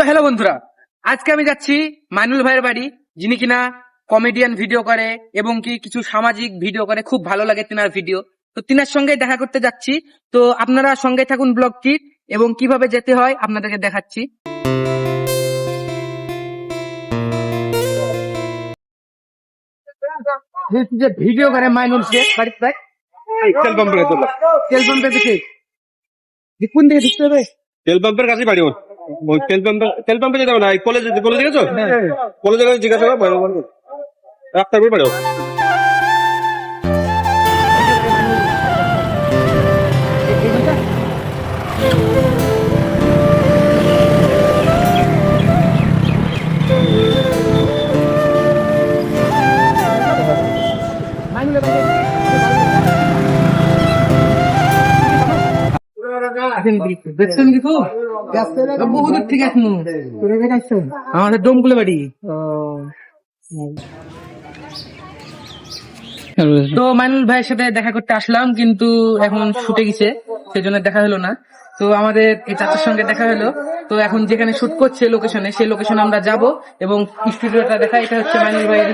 তো হ্যালো বন্ধুরা আজকে আমি যাচ্ছি মাইনুল ভাইয়ের বাড়ি যিনি কিনা কমেডিয়ান ভিডিও করে এবং কি কিছু সামাজিক ভিডিও করে খুব ভালো লাগে তিনার ভিডিও তো তিনার সঙ্গে দেখা করতে যাচ্ছি। তো আপনারা সঙ্গে থাকুন ব্লগটি এবং কীভাবে যেতে হয় আপনাদেরকে দেখাচ্ছি। যে ভিডিও করে মাইনুল সে বাড়িতে তেল তেল পাম্পে কোন দিকে ঢুকতে হবে? তেল পাম্পের কাছেই বাড়ি ওর ওই তেল পাম্পে তেল পাম্পে যেতে হবে না কলেজ কলেজে গেছো? কলেজের কাছে জিজ্ঞাসা করো ওর। রাস্তার উপরে বাড়ি দেখছেন কিছু বহুত থেকে আসনু। আমাদের ডোমকুলে বাড়ি। তো মাইনুল ভাইয়ের সাথে দেখা করতে আসলাম কিন্তু এখন শুটে গেছে সেজন্য দেখা হলো না। তো আমাদের এই চাচার সঙ্গে দেখা হলো। তো এখন যেখানে শুট করছে লোকেশনে সেই লোকেশনে আমরা যাব এবং স্টুডিওটা দেখা এটা হচ্ছে মাইনুল ভাইয়ের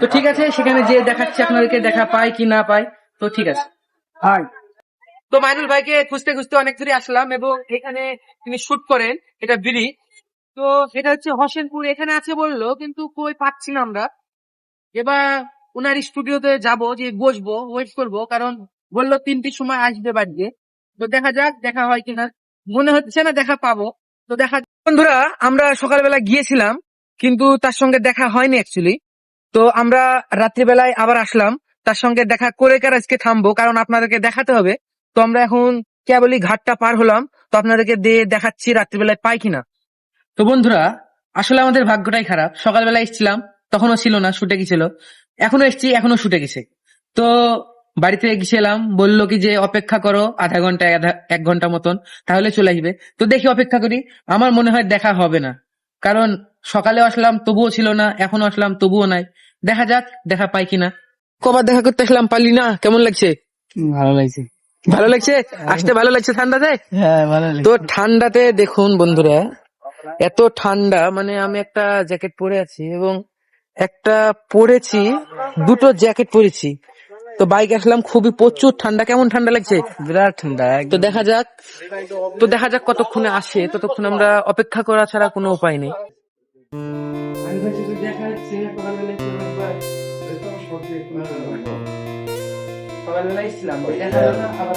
তো ঠিক আছে সেখানে যে দেখাচ্ছে আপনাদেরকে দেখা পাই কি না পাই। তো ঠিক আছে। তো মাইনুল ভাইকে খুঁজতে খুঁজতে অনেক দূরে আসলাম এবং এখানে তিনি শুট করেন, এটা বিড়ি। তো এটা হচ্ছে হোসেনপুর, এখানে আছে বলল, কিন্তু কই পাচ্ছি না আমরা। এবার ওনার স্টুডিওতে যাব, যে বসবো ওয়েট করব, কারণ বলল তিনটির সময় আসবে বাড়িতে। তো দেখা যাক, দেখা হয় কিনা। মনে হচ্ছে না দেখা পাবো। তো দেখা। বন্ধুরা, আমরা সকালবেলা গিয়েছিলাম, কিন্তু তার সঙ্গে দেখা হয়নি অ্যাকচুয়ালি তো আমরা রাত্রিবেলায় আবার আসলাম। তার সঙ্গে দেখা করে কার আজকে থামবো? কারণ আপনাদেরকে দেখাতে হবে। তো আমরা এখন কেবলই ঘাটটা পার হলাম। তো আপনাদেরকে দিয়ে দেখাচ্ছি রাত্রিবেলায় পাই কিনা। তো বন্ধুরা, আসলে আমাদের ভাগ্যটাই খারাপ। সকালবেলা এসেছিলাম, তখনও ছিল না, শুটে গেছিল। এখনও এসছি এখনও শুটে গেছে। তো বাড়িতে গেছিলাম বলল কি যে অপেক্ষা করো, আধা ঘণ্টা এক ঘণ্টা মতন, তাহলে চলে আসবে। তো দেখি অপেক্ষা করি, আমার মনে হয় দেখা হবে না। কারণ সকালে আসলাম, তবুও ছিল না এখনও আসলাম, তবুও নাই। দেখা যাক, দেখা পাই কিনা। কবার দেখা করতে আসলাম পারলি না? কেমন লাগছে? ভালো লাগছে। ভালো লাগছে? আসতে ভালো লাগছে ঠান্ডাতে? হ্যাঁ ভালো তো ঠান্ডাতে দেখুন বন্ধুরা এত ঠান্ডা মানে আমি একটা জ্যাকেট পরে আছি এবং একটা পরেছি দুটো জ্যাকেট পরেছি। তো বাইক আসলাম খুবই প্রচুর ঠান্ডা। কেমন ঠান্ডা লাগছে? বিরাট ঠান্ডা তো দেখা যাক তো দেখা যাক কতক্ষণে আসে ততক্ষণ আমরা অপেক্ষা করা ছাড়া কোনো উপায় নেই। সকালবেলা এসেছিলাম দেখা হলো না আবার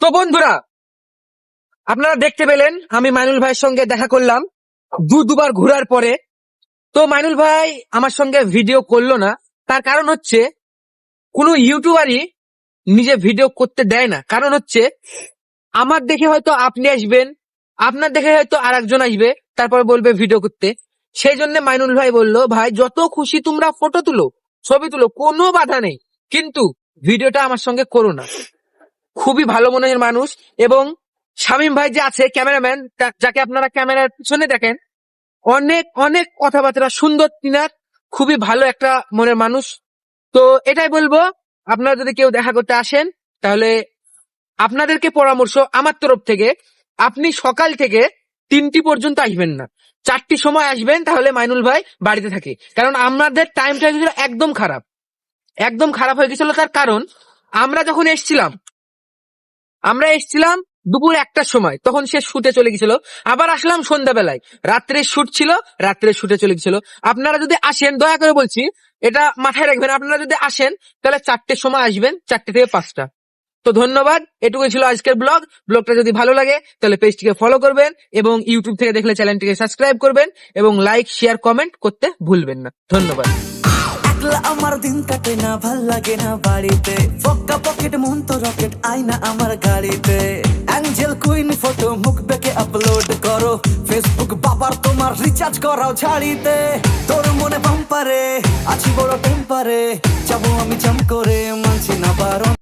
তো বন্ধুরা আপনারা দেখতে পেলেন আমি মাইনুল ভাইয়ের সঙ্গে দেখা করলাম। দু দুবার ঘোরার পরে। তো মাইনুল ভাই আমার সঙ্গে ভিডিও করল না। তার কারণ হচ্ছে কোনো ইউটিউবারই নিজে ভিডিও করতে দেয় না। কারণ হচ্ছে, আমার দেখে হয়তো আপনি আসবেন, আপনার দেখে হয়তো আর একজন আসবে, তারপর বলবে ভিডিও করতে। সেই জন্য মাইনুল ভাই বলল, ভাই, যত খুশি তোমরা ফটো তুলো, ছবি তুলো, কোনো বাধা নেই। কিন্তু ভিডিওটা আমার সঙ্গে করো না। খুবই ভালো মনের মানুষ এবং শামীম ভাই যে আছে ক্যামেরাম্যান যাকে আপনারা ক্যামেরার পিছনে দেখেন, অনেক অনেক কথাবার্তা, সুন্দর তিনার, খুবই ভালো একটা মনের মানুষ। তো এটাই বলব আপনারা যদি কেউ দেখা করতে আসেন, তাহলে আপনাদেরকে পরামর্শ আমার তরফ থেকে, আপনি সকাল থেকে তিনটি পর্যন্ত আসবেন না। চারটি সময় আসবেন, তাহলে মাইনুল ভাই বাড়িতে থাকে। কারণ আমাদের টাইমটা ছিল একদম খারাপ। একদম খারাপ হয়ে গেছিল তার কারণ, আমরা যখন এসছিলাম, আমরা এসছিলাম দুপুর একটার সময়। তখন সে শুটে চলে গেছিল। আবার আসলাম সন্ধ্যাবেলায়। রাত্রে শুট ছিল, রাত্রে শুটে চলে গেছিল। আপনারা যদি আসেন, দয়া করে বলছি, এটা মাথায় রাখবেন, আপনারা যদি আসেন, তাহলে চারটের সময় আসবেন, চারটে থেকে পাঁচটা। তো ধন্যবাদ, এটুকুই ছিল আজকের ব্লগ। ব্লগটা যদি ভালো লাগে, তাহলে পেজটিকে ফলো করবেন এবং ইউটিউব থেকে দেখলে চ্যানেলটিকে সাবস্ক্রাইব করবেন এবং লাইক শেয়ার কমেন্ট করতে ভুলবেন না। ধন্যবাদ। একলা আমার দিন কাটে না, ভালো লাগে না বাড়িতে। ফক্কা পকেট মন তো রকেট, আয়না আমার গাড়িতে। অ্যাঞ্জেল কুইন ফটো, মুখ বেকে আপলোড করো। ফেসবুক বাবার তোমার রিচার্জ করাও ছাড়িতে। তোর মনে পাম্পারে আছি বড় টেম্পারে যাব আমি চাম করে, মানছি না বারণ।